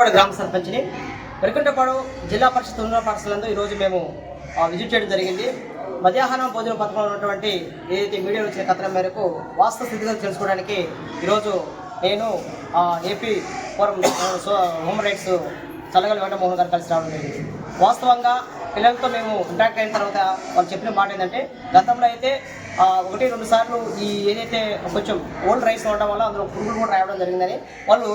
వెరికుంటపాడు గ్రామ సర్పంచ్ని. వెరకుంటపాడు జిల్లా పరిషత్ ఉన్నత పాఠశాలలో ఈరోజు మేము విజిట్ చేయడం జరిగింది. మధ్యాహ్నం భోజన పథకంలో ఉన్నటువంటి ఏదైతే మీడియాలో వచ్చిన కథనం మేరకు వాస్తవ స్థితిగతులు తెలుసుకోవడానికి ఈరోజు నేను ఆ, AP forum human rights Challagali Venkatamohan గారు కలిసి రావడం జరిగింది. వాస్తవంగా పిల్లలతో మేము ఇంటాక్ట్ అయిన తర్వాత వాళ్ళు చెప్పిన మాట ఏంటంటే గతంలో అయితే ఒకటి రెండు సార్లు ఈ ఏదైతే కొంచెం ఓల్డ్ రైస్ ఉండడం వల్ల అందులో పురుగులు కూడా రావడం జరిగిందని వాళ్ళు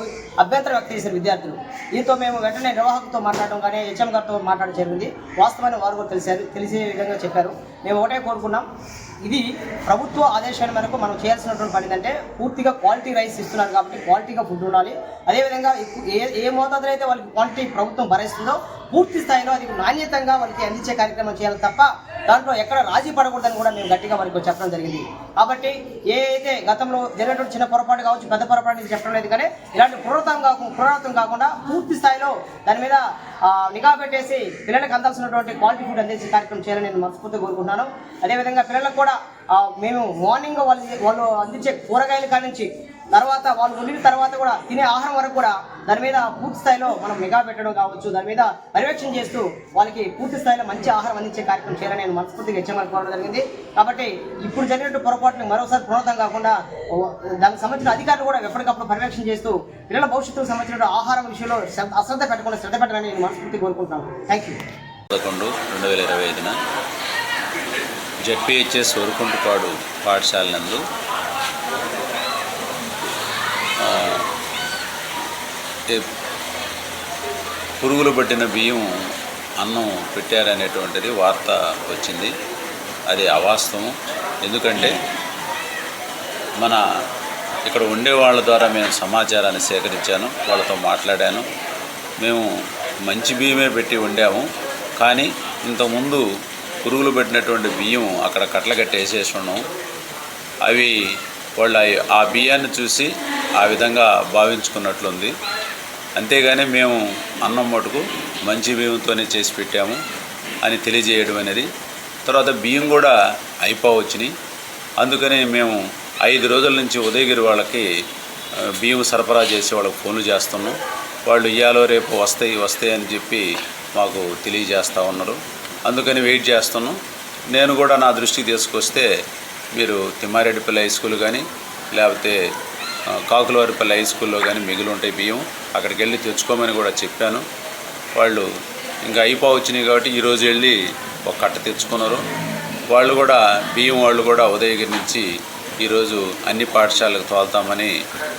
అభ్యంతరం వ్యక్తం చేశారు విద్యార్థులు. దీంతో మేము వెంటనే నిర్వాహకులతో మాట్లాడడం కానీ హెచ్ఎం గారితో మాట్లాడడం జరిగింది. వాస్తవాన్ని వారు కూడా తెలిసారు తెలిసే విధంగా చెప్పారు. మేము ఒకటే కోరుకున్నాం. ఇది ప్రభుత్వ ఆదేశాల మేరకు మనం చేయాల్సినటువంటి పని ఏంటంటే పూర్తిగా క్వాలిటీ రైస్ ఇస్తున్నారు కాబట్టి క్వాలిటీగా ఫుడ్ ఉండాలి. అదేవిధంగా ఏ ఏ మోతాదులో అయితే వాళ్ళకి క్వాలిటీ ప్రభుత్వం భరిస్తుందో పూర్తి స్థాయిలో అది నాణ్యతంగా వారికి అందించే కార్యక్రమం చేయాలి తప్ప దాంట్లో ఎక్కడ రాజీ పడకూడదని కూడా మేము గట్టిగా వారికి చెప్పడం జరిగింది. కాబట్టి ఏ అయితే గతంలో జరిగినటువంటి చిన్న పొరపాటు కావచ్చు పెద్ద పొరపాటు అని చెప్పడం లేదు కానీ ఇలాంటి పునరావృతం కాకుండా పునరావృతం కాకుండా పూర్తి స్థాయిలో దాని మీద నిఘా పెట్టేసి పిల్లలకు అందాల్సినటువంటి క్వాలిటీ ఫుడ్ అందించే కార్యక్రమం చేయాలని నేను మనస్ఫూర్తిగా కోరుకుంటున్నాను. అదేవిధంగా పిల్లలకు కూడా మేము మార్నింగ్ వాళ్ళు వాళ్ళు అందించే కూరగాయల కాడి నుంచి తర్వాత వాళ్ళు వండిన తర్వాత కూడా తినే ఆహారం వరకు కూడా దాని మీద పూర్తి స్థాయిలో మనం నిఘా పెట్టడం కావచ్చు దాని మీద పర్యవేక్షణ చేస్తూ వాళ్ళకి పూర్తి స్థాయిలో మంచి ఆహారం అందించే కార్యక్రమం చేయాలని నేను మనస్ఫూర్తిగా హెచ్చమని కోరడం జరిగింది. కాబట్టి ఇప్పుడు జరిగినట్టు పొరపాట్లు మరోసారి పునరుద్ధం కాకుండా దానికి సంబంధించిన అధికారులు కూడా ఎప్పటికప్పుడు పర్యవేక్షణ చేస్తూ పిల్లల భవిష్యత్తుకు సంబంధించిన ఆహారం విషయంలో శ్రద్ధ- అశ్రద్ధ పెట్టకుండా శ్రద్ధ పెట్టాలని నేను మనస్ఫూర్తి కోరుకుంటున్నాను. థ్యాంక్ యూ పదకొండు రెండు వేల ఇరవై ఐదున జెడ్పిహెచ్ఎస్ వరకుంటుపాడు పాఠశాల నందు ఏ- పురుగులు పట్టిన బియ్యం అన్నం పెట్టారనేటువంటిది వార్త వచ్చింది. అది అవాస్తవం. ఎందుకంటే మన ఇక్కడ ఉండే వాళ్ళ ద్వారా మేము సమాచారాన్ని సేకరించాను వాళ్ళతో మాట్లాడాను. మేము మంచి బియ్యమే పెట్టి వండాము. కానీ ఇంతకుముందు పురుగులు పెట్టినటువంటి బియ్యం అక్కడ కట్టలగట్టి వేసేసి ఉన్నాం. అవి వాళ్ళు ఆ బియ్యాన్ని చూసి ఆ విధంగా భావించుకున్నట్లుంది. అంతేగాని మేము అన్నం మటుకు మంచి బియ్యంతోనే చేసి పెట్టాము అని తెలియజేయడం అనేది. తర్వాత బియ్యం కూడా అయిపోవచ్చుని. అందుకని మేము ఐదు రోజుల నుంచి ఉదయగిరి వాళ్ళకి బియ్యం సరఫరా చేసి వాళ్ళకి ఫోన్లు చేస్తున్నాం. వాళ్ళు ఇయ్యాలో రేపు వస్తాయి వస్తాయి అని చెప్పి మాకు తెలియజేస్తూ ఉన్నారు. అందుకని వెయిట్ చేస్తున్నాం. నేను కూడా నా దృష్టికి తీసుకొస్తే మీరు తిమ్మారెడ్డిపల్లి హై స్కూల్ కానీ లేకపోతే కాకులవారిపల్లి హై స్కూల్లో కానీ మిగిలి ఉంటాయి బియ్యం అక్కడికి వెళ్ళి తెచ్చుకోమని కూడా చెప్పాను. వాళ్ళు ఇంకా అయిపో వచ్చినాయి కాబట్టి ఈరోజు వెళ్ళి ఒక కట్ట తెచ్చుకున్నారు. వాళ్ళు కూడా బియ్యం వాళ్ళు కూడా ఉదయగిరి నుంచి ఈరోజు అన్ని పాఠశాలకు తోలుతామని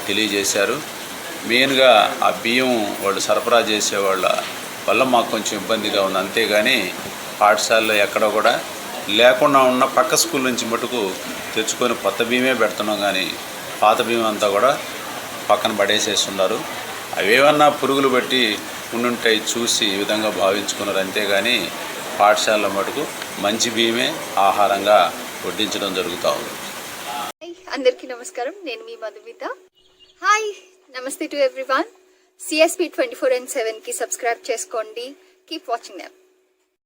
తెలియజేశారు. మెయిన్గా ఆ బియ్యం వాళ్ళు సరఫరా చేసే వాళ్ళ వల్ల మాకు కొంచెం ఇబ్బందిగా ఉంది. అంతేగాని పాఠశాలలో ఎక్కడ కూడా లేకుండా ఉన్న పక్క స్కూల్ నుంచి మటుకు తెచ్చుకొని కొత్త బియ్యమే పెడుతున్నాం కానీ పాత బియ్యం అంతా కూడా పక్కన పడేసేస్తున్నారు. అవేమన్నా పురుగులు బట్టి ఉండుంటాయి చూసి ఈ విధంగా భావించుకున్నారు. అంతేగాని పాఠశాలలో మటుకు మంచి బియ్యమే ఆహారంగా వడ్డించడం జరుగుతూ ఉంది. హాయ్ అందరికీ నమస్కారం. నేను మీ మధుమిత. హాయ్ నమస్తే to everyone. CSP twenty four and సెవెన్కి సబ్స్క్రైబ్ చేసుకోండి. Keep watching them